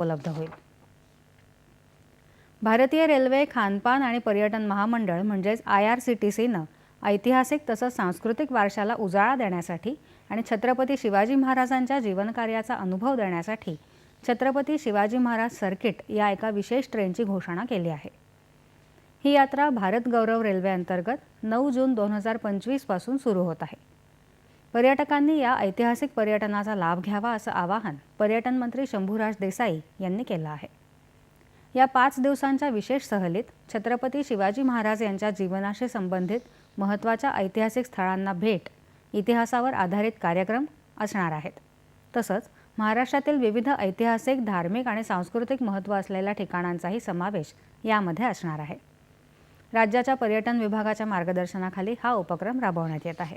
उपलब्ध होईल. भारतीय रेल्वे खानपान आणि पर्यटन महामंडळ म्हणजेच आय आर सी टी सीनं ऐतिहासिक तसंच सांस्कृतिक वारशाला उजाळा देण्यासाठी आणि छत्रपती शिवाजी महाराजांच्या जीवनकार्याचा अनुभव देण्यासाठी छत्रपती शिवाजी महाराज सर्किट या एका विशेष ट्रेनची घोषणा केली आहे. ही यात्रा भारत गौरव रेल्वे अंतर्गत नऊ जून दोन हजार पंचवीसपासून सुरू होत आहे. पर्यटकांनी या ऐतिहासिक पर्यटनाचा लाभ घ्यावा असं आवाहन पर्यटन मंत्री शंभूराज देसाई यांनी केलं आहे. या पाच दिवसांच्या विशेष सहलीत छत्रपती शिवाजी महाराज यांच्या जीवनाशी संबंधित महत्त्वाच्या ऐतिहासिक स्थळांना भेट इतिहासावर आधारित कार्यक्रम असणार आहेत. तसंच महाराष्ट्रातील विविध ऐतिहासिक धार्मिक आणि सांस्कृतिक महत्त्व असलेल्या ठिकाणांचाही समावेश यामध्ये असणार आहे. राज्याच्या पर्यटन विभागाच्या मार्गदर्शनाखाली हा उपक्रम राबवण्यात येत आहे.